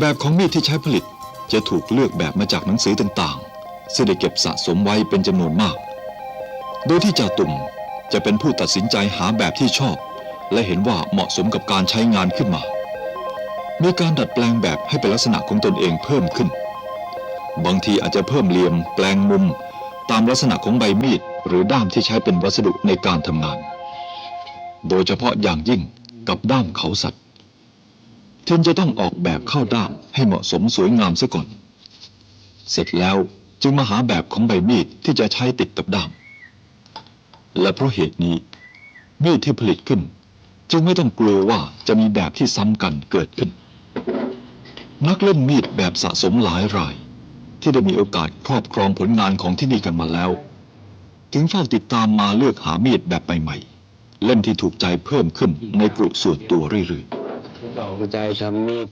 แบบของมีดที่ใช้ผลิตจะถูกเลือกแบบมาจากหนังสือต่างๆ ซึ่งได้เก็บสะสมไว้เป็นจำนวนมาก โดยที่จ่าตุ่มจะเป็นผู้ตัดสินใจหาแบบที่ชอบ และเห็นว่าเหมาะสมกับการใช้งานขึ้นมา มีการดัดแปลงแบบให้เป็นลักษณะของตนเองเพิ่มขึ้น บางทีอาจจะเพิ่มเหลี่ยม แปลงมุม ตามลักษณะของใบมีด หรือด้ามที่ใช้เป็นวัสดุในการทำงาน โดยเฉพาะอย่างยิ่งกับด้ามเขาสัตว์ เทนจะต้องออกแบบเข้าด้ามให้เหมาะสมสวยงามซะก่อน เสร็จแล้วจึงมาหาแบบของใบมีดที่จะใช้ติดกับด้าม และเพราะเหตุนี้ มีดที่ผลิตขึ้น จึงไม่ต้องกลัวว่าจะมีแบบที่ซ้ำกันเกิดขึ้น นักเล่นมีดแบบสะสมหลายราย ที่ได้มีโอกาสครอบครองผลงานของที่นี่กันมาแล้วถึงเฝ้าติดตามมาเลือกหามีดแบบใหม่ๆเล่มที่ถูกใจเพิ่มขึ้นในกลุ่มส่วนตัวเรื่อยๆ ใจทำมีด